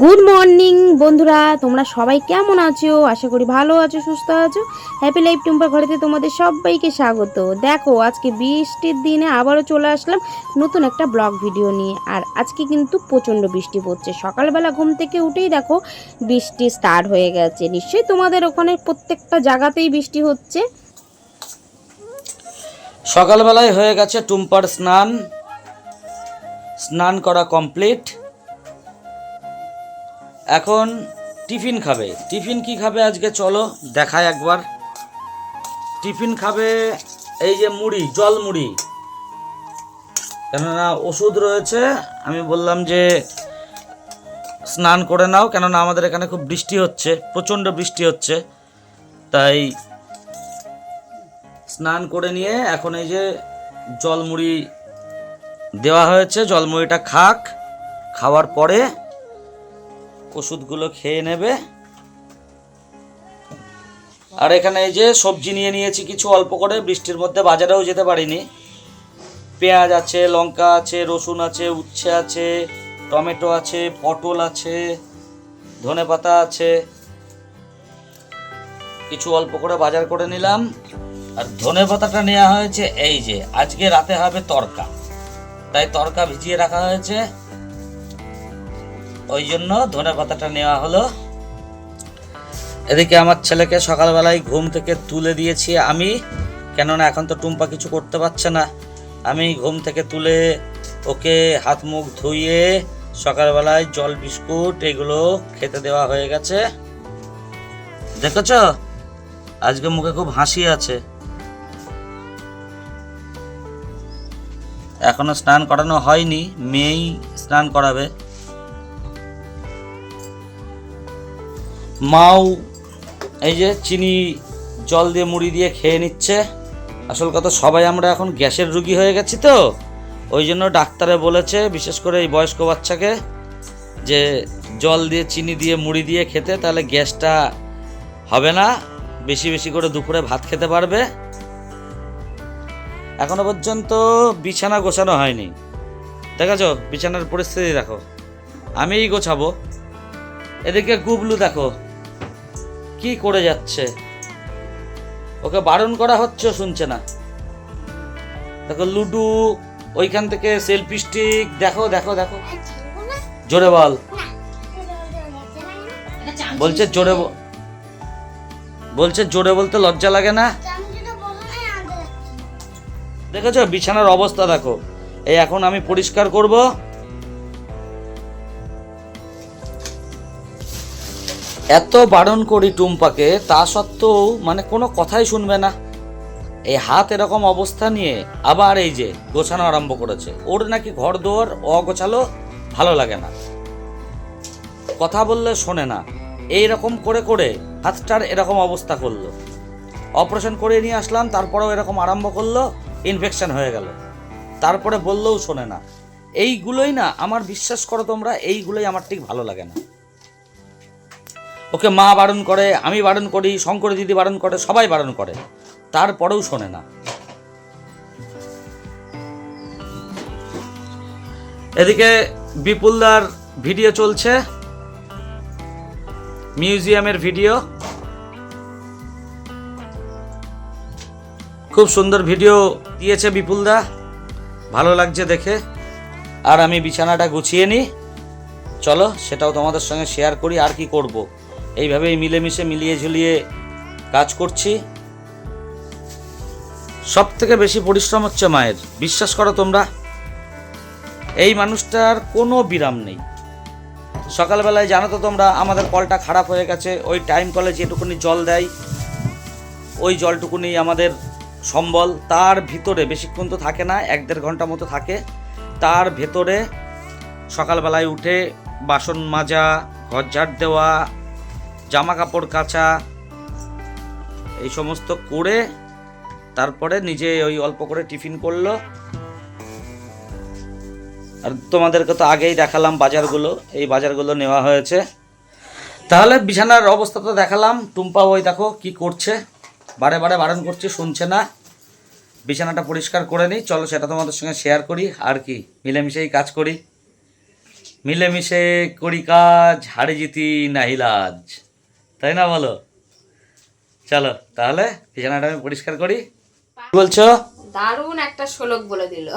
Good morning বন্ধুরা। তোমরা সবাই কেমন আছো? আশা করি ভালো আছো, সুস্থ আছো। হ্যাপি লাইফ টুম্পার ঘরেতে তোমাদের সবাইকে স্বাগত। দেখো, আজকে বৃষ্টির দিনে আবারও চলে আসলাম নতুন একটা ব্লগ ভিডিও নিয়ে। আর আজকে কিন্তু প্রচণ্ড বৃষ্টি পড়ছে। সকালবেলা ঘুম থেকে উঠেই দেখো, বৃষ্টি স্টার্ট হয়ে গেছে। নিশ্চয়ই তোমাদের ওখানে প্রত্যেকটা জায়গাতেই বৃষ্টি হচ্ছে। সকালবেলায় হয়ে গেছে টুম্পার স্নান। স্নান করা কমপ্লিট এখন টিফিন খাবে। টিফিন কি খাবে আজকে চলো দেখায় একবার। টিফিন খাবে এই যে মুড়ি, জল মুড়ি। কেননা ওষুধ রয়েছে, আমি বললাম যে স্নান করে নাও, কেননা আমাদের এখানে খুব বৃষ্টি হচ্ছে, প্রচণ্ড বৃষ্টি হচ্ছে। তাই স্নান করে নিয়ে এখন এই যে জলমুড়ি দেওয়া হয়েছে জলমুড়িটা খাক। খাওয়ার পরে ওষুধগুলো খেয়ে নেবে। আর এখানে এই যে সবজি নিয়ে নিয়েছি, কিছু অল্প করে, বৃষ্টির মধ্যে বাজারেও যেতে পারিনি। পেঁয়াজ আছে, লঙ্কা আছে, রসুন আছে, উচ্ছে আছে, টমেটো আছে, পটল আছে, ধনেপাতা আছে। কিছু অল্প করে বাজার করে নিলাম। আর ধনে পাতাটা নেওয়া হয়েছে এই যে, আজকে রাতে হবে তরকা। তাই তরকা ভিজিয়ে রাখা হয়েছে। ওই জন্য ধনে পাতাটা নেওয়া হলো। এদিকে আমার ছেলেকে সকালবেলায় ঘুম থেকে তুলে দিয়েছি আমি, কেননা এখন তো টুম্পা কিছু করতে পারছে না। আমি ঘুম থেকে তুলে ওকে হাত মুখ ধুইয়ে সকালবেলায় জল, বিস্কুট এগুলো খেতে দেওয়া হয়ে গেছে। দেখেছ? আজকে মুখে খুব হাসি আছে। এখনও স্নান করানো হয়নি, মেয়েই স্নান করাবে। মাও এই যে চিনি জল দিয়ে মুড়ি দিয়ে খেয়ে নিচ্ছে। আসল কথা সবাই আমরা এখন গ্যাসের রুগী হয়ে গেছি তো। ওই জন্য ডাক্তারে বলেছে, বিশেষ করে এই বয়স্ক বাচ্চাকে, যে জল দিয়ে, চিনি দিয়ে, মুড়ি দিয়ে খেতে, তাহলে গ্যাসটা হবে না। বেশি বেশি করে দুপুরে ভাত খেতে পারবে। এখনও পর্যন্ত বিছানা গোছানো হয়নি। দেখেছ বিছানার পরিস্থিতি দেখো। আমিই গোছাবো। এদিকে গুবলু দেখো। কি করে যাচ্ছে? ওকে বারণ করা হচ্ছে শুনছে না। দেখো লুডু ওইখান থেকে সেলফি স্টিক দেখো দেখো দেখো। জোরে বল। বলছে জোরে বলছে জোরে বলতে লজ্জা লাগে না? দেখেছ বিছানার অবস্থা দেখো। এই এখন আমি পরিষ্কার করব। এত বারণ করি টুম্পাকে, তা সত্ত্বেও মানে কোনো কথাই শুনবে না। এই হাত এরকম অবস্থা নিয়ে আবার এই যে গোছানো আরম্ভ করেছে। ওর নাকি ঘর দোয়ার অগোছালো ভালো লাগে না। কথা বললে শোনে না। এই রকম করে করে হাতটার এরকম অবস্থা করল। অপারেশন করে নিয়ে আসলাম, তারপরেও এরকম আরম্ভ করল, ইনফেকশন হয়ে গেল। তারপরে বললেও শোনে না। এইগুলোই না, আমার বিশ্বাস করো তোমরা, এইগুলোই আমার ঠিক ভালো লাগে না। ওকে মা বারণ করে, আমি বারণ করি, শঙ্কর দিদি বারণ করে, সবাই বারণ করে। তারপরেও শোনে না। এদিকে বিপুলদার ভিডিও চলছে। মিউজিয়ামের ভিডিও। খুব সুন্দর ভিডিও দিয়েছে বিপুলদা। ভালো লাগছে দেখে। আর আমি বিছানাটা গুছিয়ে নিই। চলো, সেটাও তোমাদের সঙ্গে শেয়ার করি, আর কি করব। এইভাবেই মিলেমিশে মিলিয়ে ঝুলিয়ে কাজ করছি। সব থেকে বেশি পরিশ্রম হচ্ছে মায়ের। বিশ্বাস করো তোমরা, এই মানুষটার কোনো বিরাম নেই। সকালবেলায় জানো তো তোমরা, আমাদের কলটা খারাপ হয়ে গেছে। ওই টাইম কলে যেটুকুনি জল দেয়। ওই জলটুকুনি আমাদের সম্বল। তার ভিতরে বেশিক্ষণ তো থাকে না, এক দেড় ঘণ্টা মতো থাকে। তার ভেতরে সকালবেলায় উঠে বাসন মাজা, ঘর ঝাড় দেওয়া জামা কাপড় কাচা, এই সমস্ত করে তারপরে নিজে ওই অল্প করে টিফিন করল। আর তোমাদেরকে তো আগেই দেখালাম বাজারগুলো, এই বাজারগুলো নেওয়া হয়েছে। তাহলে বিছানার অবস্থা তো দেখালাম। টুম্পা ওই দেখো কি করছে, বারে বারে বারণ করছে, শুনছে না। বিছানাটা পরিষ্কার করে নিই, চলো সেটা তোমাদের সঙ্গে শেয়ার করি। আর কি, মিলেমিশেই কাজ করি। মিলেমিশে করি কাজ হারে জিতি নাহিলাজ। তাই না বলো? চলো তাহলে বিছানাটা আমি পরিষ্কার করি। কি বলছো? দারুণ একটা শ্লোক বলে দিল।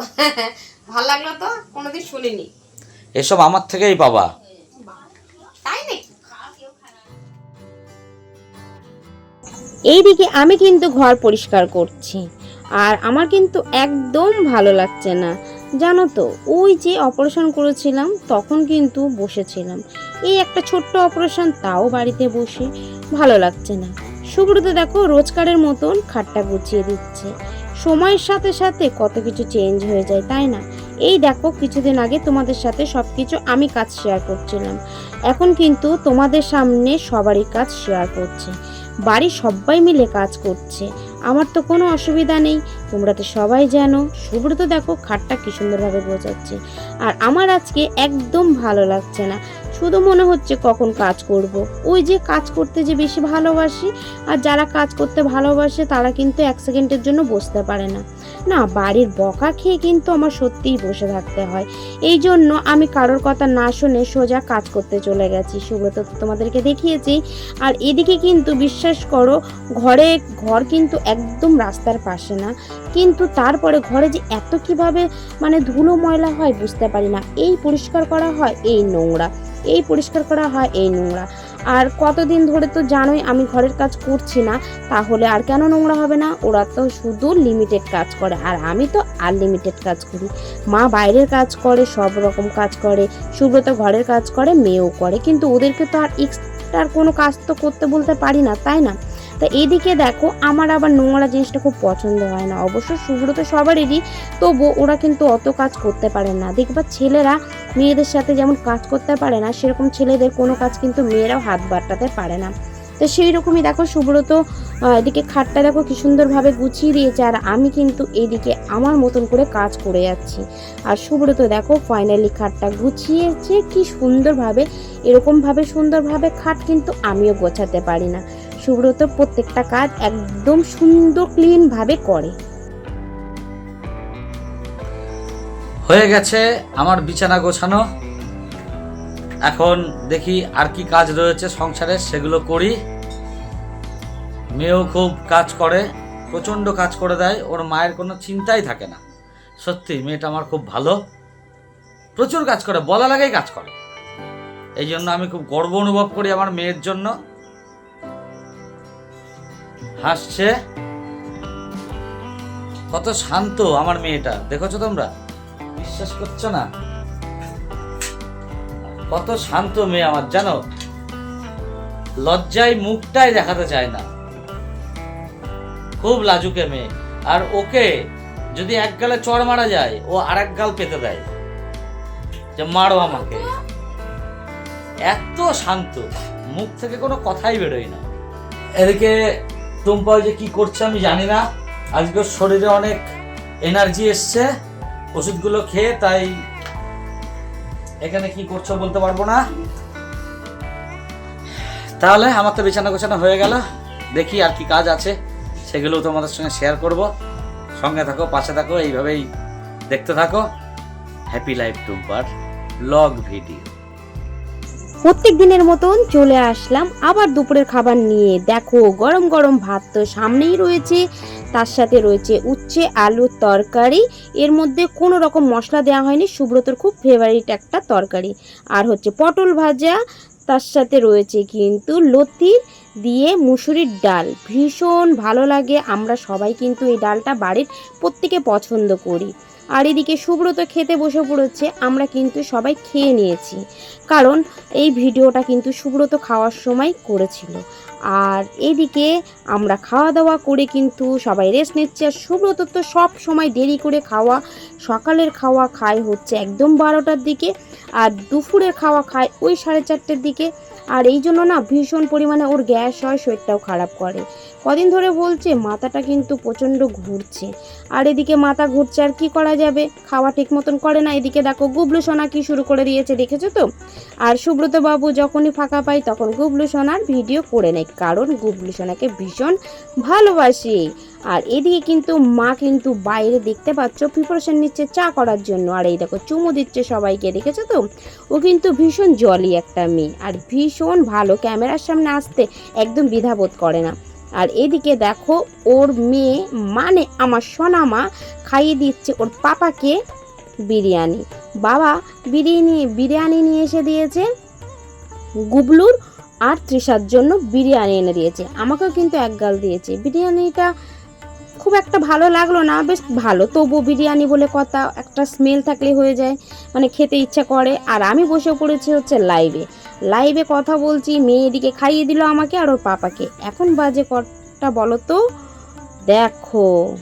ভালো লাগল তো? কোনোদিন শুনিনি। এসব আমার থেকেই নাকি? এইদিকে আমি কিন্তু ঘর পরিষ্কার করছি। আর আমার কিন্তু একদম ভালো লাগছে না। জানো তো, ওই যে অপারেশন করেছিলাম, তখন কিন্তু বসেছিলাম। এই একটা ছোট্ট অপারেশন তাও বাড়িতে বসে ভালো লাগছে না। সুব্রত দেখো রোজকারের মতন খাটটা গুছিয়ে দিচ্ছে। সময়ের সাথে সাথে কত কিছু চেঞ্জ হয়ে যায়, তাই না? এই দেখো কিছুদিন আগে তোমাদের সাথে সব কিছু আমি কাজ শেয়ার করছিলাম। এখন কিন্তু তোমাদের সামনে সবারই কাজ শেয়ার করছে। বাড়ি সবাই মিলে কাজ করছে। আমার তো কোনো অসুবিধা নেই। তোমরা তো সবাই জানো, সুব্রত দেখো খাটটা কি সুন্দরভাবে বোঝাচ্ছে আর আমার আজকে একদম ভালো লাগছে না। শুধু মনে হচ্ছে কখন কাজ করব। ওই যে কাজ করতে যে বেশি ভালোবাসি, আর যারা কাজ করতে ভালোবাসে তারা কিন্তু এক সেকেন্ডের জন্য বসতে পারে না। না, বাড়ির বকা খেয়ে কিন্তু আমার সত্যিই বসে থাকতে হয়। এই জন্য আমি কারোর কথা না শুনে সোজা কাজ করতে চলে গেছি। সুব্রত তোমাদেরকে দেখিয়েছি। আর এদিকে কিন্তু বিশ্বাস করো, ঘরে, ঘর কিন্তু একদম রাস্তার পাশে না। কিন্তু তারপরে ঘরে যে এত কীভাবে মানে ধুলো ময়লা হয় বুঝতে পারি না। এই পরিষ্কার করা হয় এই নোংরা, এই পরিষ্কার করা হয় এই নোংরা। আর কতদিন ধরে তো জানোই আমি ঘরের কাজ করছি না, তাহলে আর কেন নোংরা হবে না? ওরা তো শুধু লিমিটেড কাজ করে, আর আমি তো আনলিমিটেড কাজ করি। মা বাইরের কাজ করে, সব রকম কাজ করে, সুব্রত ঘরের কাজ করে, মেয়েও করে, কিন্তু ওদেরকে তো আর এক্সট্রার কোনো কাজ তো করতে বলতে পারি না, তাই না? তা এদিকে দেখো, আমার আবার নোংরা জিনিসটা খুব পছন্দ হয় না। অবশ্য সুব্রত সবারই তবু ওরা কিন্তু অত কাজ করতে পারে না। দেখবা ছেলেরা মেয়েদের সাথে যেমন কাজ করতে পারে না, সেরকম ছেলেদের কোনো কাজ কিন্তু মেয়েরাও হাত বাটাতে পারে না। তো সেই রকমই দেখো সুব্রত এদিকে খাটটা দেখো কি সুন্দরভাবে গুছিয়ে দিয়েছে, আর আমি কিন্তু এইদিকে আমার মতন করে কাজ করে যাচ্ছি। আর সুব্রত দেখো ফাইনালি খাটটা গুছিয়েছে, কি সুন্দরভাবে, এরকমভাবে সুন্দরভাবে খাট কিন্তু আমিও গোছাতে পারি না। সুব্রত প্রত্যেকটা কাজ একদম সুন্দর ক্লিনভাবে করে। হয়ে গেছে আমার বিছানা গোছানো। এখন দেখি আর কি কাজ রয়েছে সংসারে, সেগুলো করি। মেয়েও খুব কাজ করে, প্রচণ্ড কাজ করে দেয়, ওর মায়ের কোনো চিন্তাই থাকে না। সত্যি, মেয়েটা আমার খুব ভালো। প্রচুর কাজ করে, বলা লাগেই কাজ করে। এই জন্য আমি খুব গর্ব অনুভব করি আমার মেয়ের জন্য। হাসছে। কত শান্ত আমার মেয়েটা, দেখেছ তোমরা? বিশ্বাস করছ না? কত শান্ত মেয়ে আমার, জানো? লজ্জায় মুখটাই দেখাতে চায় না। খুব লাজুকে মেয়ে। আর ওকে যদি এক গালে চড় মারা যায়, ও আর এক গাল পেতে দেয়। যে মারো আমাকে। এত শান্ত, মুখ থেকে কোনো কথাই বেরোয় না। এদিকে টুম্পা ওই যে কি করছে আমি জানি না। আজকে শরীরে অনেক এনার্জি এসছে। ওষুধগুলো খেয়ে তাই এখানে কি করছ বলতে পারব না। তাহলে আমার তো বিছানা গোছানো হয়ে গেল। দেখি আর কি কাজ আছে সেগুলো তোমাদের সঙ্গে শেয়ার করব। সঙ্গে থাকো, পাশে থাকো, এইভাবেই দেখতে থাকো। হ্যাপি লাইফ টুম্পার লগ ভিডিও প্রত্যেক দিনের মতন চলে আসলাম, আবার দুপুরের খাবার নিয়ে। দেখো, গরম গরম ভাত তো সামনেই রয়েছে, তার সাথে রয়েছে উচ্ছে আলুর তরকারি। এর মধ্যে কোনো রকম মশলা দেওয়া হয়নি, সুব্রতর খুব ফেভারিট একটা তরকারি। আর হচ্ছে পটল ভাজা, তার সাথে রয়েছে কিন্তু লতির দিয়ে মুসুরির ডাল। ভীষণ ভালো লাগে। আমরা সবাই কিন্তু এই ডালটা বাড়ির প্রত্যেকে পছন্দ করি। আর এদিকে সুব্রত খেতে বসে পড়েছে। আমরা কিন্তু সবাই খেয়ে নিয়েছি। কারণ এই ভিডিওটা কিন্তু সুব্রত খাওয়ার সময় করেছিল। আর এদিকে আমরা খাওয়া দাওয়া করে কিন্তু সবাই রেস্ট নিচ্ছে। আর সুব্রত তো সব সময় দেরি করে খাওয়া, সকালের খাওয়া খায় হচ্ছে একদম বারোটার দিকে আর দুপুরের খাওয়া খায় ওই সাড়ে চারটের দিকে। আর এই জন্য না ভীষণ পরিমাণে ওর গ্যাস হয়, শরীরটাও খারাপ করে। কদিন ধরে বলছে, মাথাটা কিন্তু প্রচণ্ড ঘুরছে। আর এদিকে মাথা ঘুরছে, আর কি করা যাবে? খাওয়া ঠিক মতন করে না। এদিকে দেখো, গুবলু সোনা কি শুরু করে দিয়েছে, দেখেছ তো? আর সুব্রত বাবু যখনই ফাঁকা পাই তখন গুবলু সোনার ভিডিও করে নেয়, কারণ গুবলু সোনাকে ভীষণ ভালোবাসে। আর এদিকে কিন্তু মা কিন্তু বাইরে দেখতে পাচ্ছ প্রিপারেশন নিচ্ছে চা করার জন্য। আর এই দেখো, চুমু দিচ্ছে সবাইকে, দেখেছ তো? ও কিন্তু ভীষণ জলি একটা মেয়ে। আর ভীষণ ভালো, ক্যামেরার সামনে আসতে একদম দ্বিধাবোধ করে না। আর এদিকে দেখো, ওর মেয়ে মানে আমার সোনা মা খাইয়ে দিচ্ছে ওর পাপাকে বিরিয়ানি। বাবা বিরিয়ানি বিরিয়ানি নিয়ে এসে দিয়েছে, গুবলুর আর তৃষার জন্য বিরিয়ানি এনে দিয়েছে। আমাকেও কিন্তু এক গাল দিয়েছে। বিরিয়ানিটা খুব একটা ভালো লাগল না, বেশ ভালো। তবু বিরিয়ানি বলে কথা, একটা স্মেল থাকলে হয়ে যায় মানে খেতে ইচ্ছা করে। আর আমি বসে পড়েছি হচ্ছে লাইভে লাইভে কথা বলছি, মেয়ে এদিকে খাইয়ে দিল আমাকে আর ওর পাপাকে। এখন বাজে কটা বলো তো দেখো,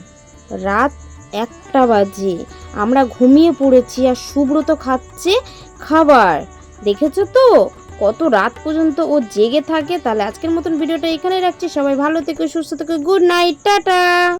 রাত একটা বাজে। আমরা ঘুমিয়ে পড়েছি আর সুব্রত খাচ্ছে খাবার। দেখেছ তো? কত রাত পর্যন্ত ও জেগে থাকে। তাহলে আজকের মতন ভিডিওটা এখানেই রাখছি। সবাই ভালো থেকো, সুস্থ থেকো, গুড নাইট, টাটা!